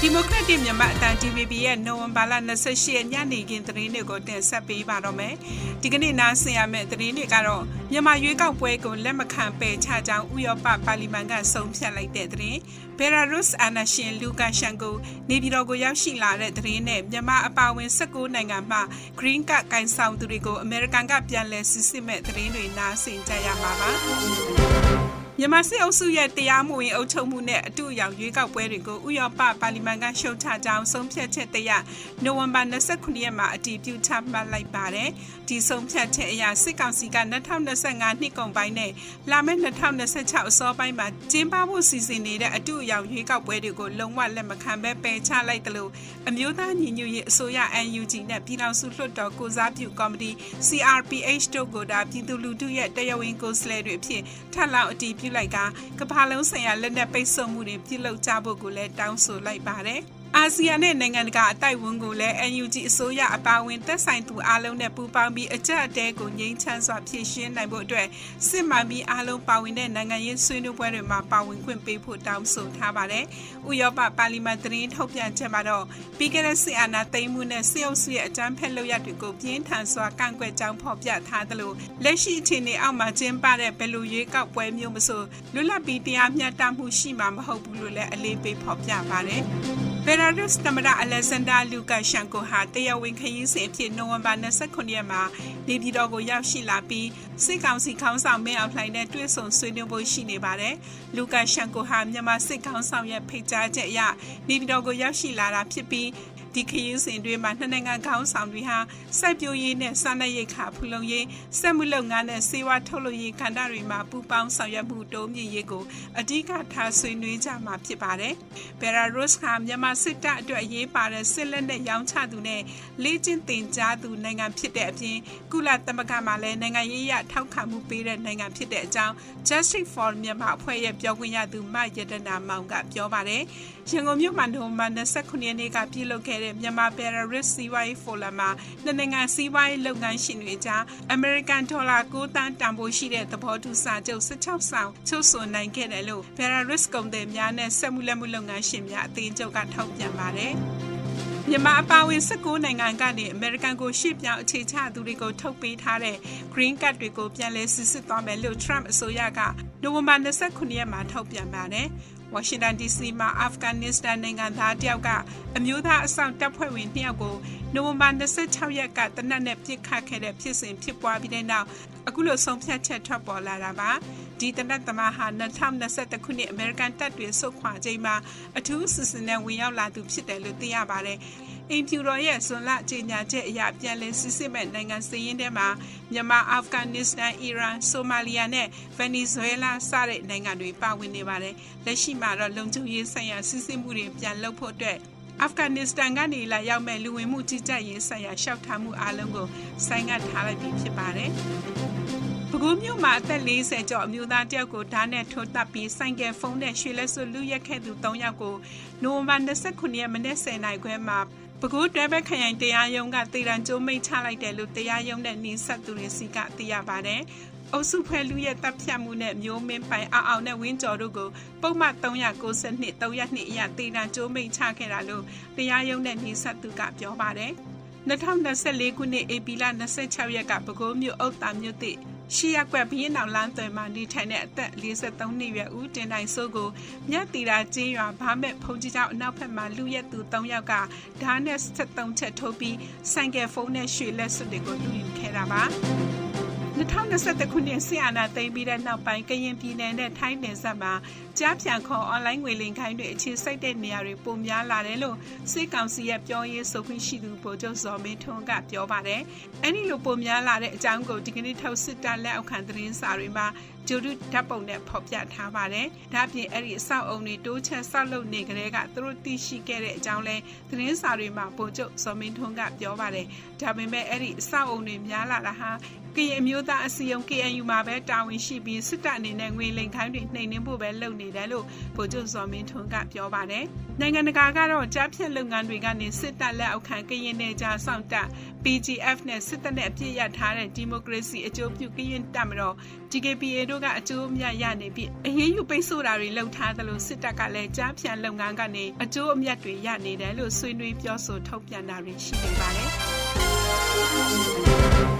ဒီမိုကရက်တစ်မြန်မာအတန် DVB ရဲ့နိုဝင်ဘာလ28ရက်ညနေခင်းသတင်းတွေကိုတင်ဆက်ပေးပါတော့မယ်။ဒီကနေ့နားဆင်ရမယ့်သတင်းတွေကတော့မြန်မာရွေးကောက်ပွဲကိုလက်မခံပယ်ချကြောင်းဥရောပပါလီမန်ကဆုံးဖြတ်လိုက်တဲ့သတင်း။ Belarus အာဏာရှင်လူကာရှန်ကိုနေပြည်တော်ကိုရောက်ရှိလာတဲ့သတင်းနဲ့မြန်မာအပါအဝင်19နိုင်ငံမှ Green Card ကင်ဆောင်သူတွေကိုအမေရိကန်ကပြန်လည်စစ်စစ်မဲ့သတင်းတွေနားဆင်ကြရမှာပါ။ မြန်မာစစ်အုပ်စုရဲ့တရားမဝင်အုပ်ချုပ်မှုနဲ့အတူအယောင်ရွေးကောက်ပွဲတွေကိုဥရောပပါလီမန်ကရှုတ်ချကြောင်းဆုံးဖြတ်ချက်တရနိုဝင်ဘာ29ရက်မှာအတည်ပြုချမှတ်လိုက်ပါတယ်။ဒီဆုံးဖြတ်ချက်အရစစ်ကောင်စီက2025နှစ်ကုန်ပိုင်းနဲ့လာမယ့်2026အစောပိုင်းမှာကျင်းပဖို့စီစဉ်နေတဲ့အတူအယောင်ရွေးကောက်ပွဲတွေကိုလုံးဝလက်မခံဘဲပယ်ချလိုက်တယ်လို့အမျိုးသားညီညွတ်ရေးအစိုးရ NUG နဲ့ပြည်ထောင်စုလွှတ်တော်ကိုစားပြုကော်မတီ CRPH တို့ကဒါပြည်သူလူထုရဲ့တရားဝင်ကိုယ်စားလှယ်တွေဖြစ်ထပ်လောင်းအတည်ပြုလိုက်ကကမ္ဘာလုံးဆိုင်ရာလက်နက်ပိတ်ဆို့မှုတွေပြုလုပ်ကြဖို့ကိုလည်းတောင်းဆိုလိုက်ပါတယ်။ အာဆီယံနဲ့နိုင်ငံတကာအတိုက်အဝန်ကိုလည်း NUG အစိုးရအပါအဝင်သက်ဆိုင်သူအားလုံးနဲ့ပူးပေါင်းပြီးအကြက်အတဲကိုငြိမ်းချမ်းစွာဖြည့်ရှင်းနိုင်ဖို့အတွက်စစ်မှန်ပြီးအားလုံးပါဝင်တဲ့နိုင်ငံရေးဆွေးနွေးပွဲတွေမှာပါဝင်ခွင့်ပေးဖို့တောင်းဆိုထားပါတယ်။ဥရောပပါလီမန်သတင်းထုတ်ပြန်ချက်မှာတော့ပြီးခဲ့တဲ့စစ်အာဏာသိမ်းမှုနဲ့စစ်အုပ်စုရဲ့အကြမ်းဖက်လုပ်ရပ်တွေကိုပြင်းထန်စွာကန့်ကွက်ကြောင်းဖော်ပြထားသလိုလက်ရှိအခြေအနေအောက်မှာကျင်းပတဲ့ဘယ်လိုရွေးကောက်ပွဲမျိုးမဆိုလွတ်လပ်ပြီးတရားမျှတမှုရှိမှာမဟုတ်ဘူးလို့လည်းအလေးပေးဖော်ပြပါတယ်။ ဘယ်လာရုစ်သမ္မတအလက်ဇန်ဒါလူကာရှန်ကိုဟာတရားဝင်ခရီးစဉ်အဖြစ်နိုဝင်ဘာ29ရက်မှာနေပြည်တော်ကိုရောက်ရှိလာပြီးစစ်ကောင်စီခေါင်းဆောင်မင်းအောင်လှိုင်နဲ့တွေ့ဆုံဆွေးနွေးဖို့ရှိနေပါတယ်။လူကာရှန်ကိုဟာမြန်မာစစ်ခေါင်းဆောင်ရဲ့ဖိတ်ကြားချက်အရနေပြည်တော်ကိုရောက်ရှိလာတာဖြစ်ပြီး ဒီခရီးစဉ်တွင်မှာနှစ်နိုင်ငံခေါင်းဆောင်တွေဟာစိုက်ပျိုးရေးနဲ့စားနပ်ရိက္ခာဖူလုံရေးစက်မှုလုပ်ငန်းနဲ့စေဝါထုတ်လုပ်ရေးကဏ္ဍတွေမှာပူးပေါင်းဆောင်ရွက်မှုတိုးမြင့်ရေးကိုအဓိကထားဆွေးနွေးကြမှာဖြစ်ပါတယ်။ဘယ်လာရုစ်ကမြန်မာစစ်တပ်အတွက်အရေးပါတဲ့စစ်လက်နက်ရောင်းချသူနဲ့လေ့ကျင့်သင်ကြားသူနိုင်ငံဖြစ်တဲ့အပြင်ကုလသမဂ္ဂမှလည်းနိုင်ငံရေးအရထောက်ခံမှုပေးတဲ့နိုင်ငံဖြစ်တဲ့အကြောင်း Justice for Myanmar အဖွဲ့ရဲ့ပြောခွင့်ရသူမယတနာမောင်ကပြောပါတယ်။ရန်ကုန်မြို့မှာနိုဝင်ဘာ29ရက်နေ့ကပြည်လုပ်ခဲ့တဲ့မြန်မာဘယ်လာရုစ်စီးပွားရေးဖိုလမ်မှာနှစ်နိုင်ငံစီးပွားရေးလုပ်ငန်းရှင်တွေကြားအမေရိကန်ဒေါ်လာ9တန်းတန်ဖိုးရှိတဲ့သဘောတူစာချုပ်16ဆောင်ချုပ်ဆိုနိုင်ခဲ့တယ်လို့ဘယ်လာရုစ်ကုန်သည်များနဲ့စက်မှုလက်မှုလုပ်ငန်းရှင်များအသင်းချုပ်ကထောက်ပြပါတယ်။မြန်မာအပါအဝင်19နိုင်ငံကနေအမေရိကန်ကိုရှေ့ပြောင်းအခြေချသူတွေကိုထုတ်ပေးထားတဲ့ Green Card တွေကိုပြန်လည်စစ်စစ်သွားမယ်လို့ Trump အစိုးရက နိုဝင်ဘာ29ရက်မှာထုတ်ပြန်ပါတယ်။ဝါရှင်တန် DC မှာအာဖဂန်နစ္စတန်နိုင်ငံသားတယောက်ကအမျိုးသားအဆောင်တပ်ဖွဲ့ဝင်2ယောက်ကိုနိုဝင်ဘာ26ရက်ကတနက်နဲ့ပြစ်ခတ်ခဲ့တဲ့ဖြစ်စဉ်ဖြစ်ပွားပြီးတဲ့နောက်အခုလိုဆုံးဖြတ်ချက်ထွက်ပေါ်လာတာပါဒီတနက်သမားဟာ2021ခုနှစ်အမေရိကန်တပ်တွေဆုတ်ခွာချိန်မှာအထူးစစ်စင်နဲ့ဝင်ရောက်လာသူဖြစ်တယ်လို့သိရပါတယ် အိမ်ဖြူတော်ရဲ့ဇွန်လကြေညာချက်အရပြန်လည်စစ်စစ်မဲ့နိုင်ငံစည်ရင်းထဲမှာမြန်မာအာဖဂန်နစ္စတန်အီရန်ဆိုမာလီယာနဲ့ဗင်နီဇွဲလားစတဲ့နိုင်ငံတွေပါဝင်နေပါတယ်လက်ရှိမှာတော့လုံခြုံရေးဆိုင်ရာစစ်စစ်မှုတွေပြန်လုပ်ဖို့အတွက်အာဖဂန်နစ္စတန်ကနေလာရောက်မဲ့လူဝင်မှုကြီးကြပ်ရေးဆိုင်ရာရှောက်ထားမှုအားလုံးကိုဆိုင်းငံ့ထားလိုက်ပြီးဖြစ်ပါတယ်ပဲခူးမြို့မှာအသက်40ကျော်အမျိုးသားတယောက်ကိုဓာတ်နဲ့ထိုးတပ်ပြီးဆိုင်ကယ်ဖုန်းနဲ့ရွှေလက်စွပ်လူရက်ခဲ့သူ3ယောက်ကိုနိုဝင်ဘာ29ရက်မနေ့10နိုင်ခွဲမှာ ပဲခူးတွဲဘက်ခရိုင်တရားရုံးကတေရန်ကျိုးမိတ်ချလိုက်တယ်လို့တရားရုံးနဲ့နှင်းဆက်သူတွေစီကသိရပါတယ်။အုပ်စုဖွဲ့လူရဲ့တပ်ဖြတ်မှုနဲ့မျိုးမင်းပိုင်အောင်အောင်နဲ့ဝင်းကျော်တို့ကိုပုံမှန်392 302အရတေရန်ကျိုးမိတ်ချခဲ့တာလို့တရားရုံးနဲ့နှင်းဆက်သူကပြောပါတယ်။2024ခုနှစ်ဧပြီလ26ရက်ကပဲခူးမြို့အုတ်တာမြို့တိ ရှီရက်ကွက်ဘရင်အောင်လန်းသွယ်မှာနေထိုင်တဲ့အသက်43နှစ်ရွယ်ဦးတင်နိုင်စိုးကိုမြတ်တီတာကျင်းရွာဘာမဲ့ဖုန်ကြီးကျောင်းအနောက်ဘက်မှာလူရက်သူ3ယောက်ကဓာတ်နဲ့73ချက်ထိုးပြီးဆိုင်ကယ်ဖုန်းနဲ့ရွှေလက်စွပ်တွေကိုလူယူခဲ့တာပါ 2021ခုနှစ်ဆီယနာသိမ်းပြီးတဲ့နောက်ပိုင်းကရင်ပြည်နယ်နဲ့ထိုင်းနယ်စပ်မှာကြားဖြန့်ခေါ်အွန်လိုင်းငွေလိမ်ခိုင်းတွေအခြေစိုက်တဲ့နေရာတွေပုံများလာတယ်လို့စစ်ကောင်စီရဲ့ပြောရေးဆိုခွင့်ရှိသူဗိုလ်ချုပ်ဇော်မင်းထွန်းကပြောပါတယ်။အဲဒီလိုပုံများလာတဲ့အကြောင်းကိုဒီကနေ့ထုတ်စစ်တပ်လက်အောက်ခံသတင်းစာတွေမှာဂျိုဒုဓာတ်ပုံနဲ့ဖော်ပြထားပါတယ်။ဒါ့အပြင်အဲ့ဒီအဆောက်အုံတွေတိုးချက်ဆောက်လုပ်နေကြတဲ့ကသူတို့သိရှိခဲ့တဲ့အကြောင်းလဲသတင်းစာတွေမှာဗိုလ်ချုပ်ဇော်မင်းထွန်းကပြောပါတယ်။ဒါပေမဲ့အဲ့ဒီအဆောက်အုံတွေများလာတာဟာ ကရင်အမျိုးသားအစည်းအရုံး KNU မှာပဲတာဝန်ရှိပြီးစစ်တပ်အနေနဲ့ငွေလိမ်ခိုင်းတွေနှိမ်နင်းဖို့ပဲလုပ်နေတယ်လို့ဗိုလ်ချုပ်စော်မင်းထွန်းကပြောပါတယ်။နိုင်ငံတကာကတော့ကြားဖြတ်လုပ်ငန်းတွေကနေစစ်တပ်လက်အောက်ခံကရင်နယ်ကြားဆောင်တပ် PGF နဲ့စစ်တပ်နဲ့အပြစ်ရထားတဲ့ဒီမိုကရေစီအကျိုးပြုကရင်တပ်မတော် DKPA တို့ကအကျိုးအမြတ်ရနေပြီးအရေးယူပိတ်ဆို့တာတွေလုပ်ထားသလိုစစ်တပ်ကလည်းကြားဖြတ်လုပ်ငန်းကနေအကျိုးအမြတ်တွေရနေတယ်လို့ဆွေးနွေးပြောဆိုထုတ်ပြန်တာတွေရှိနေပါတယ်။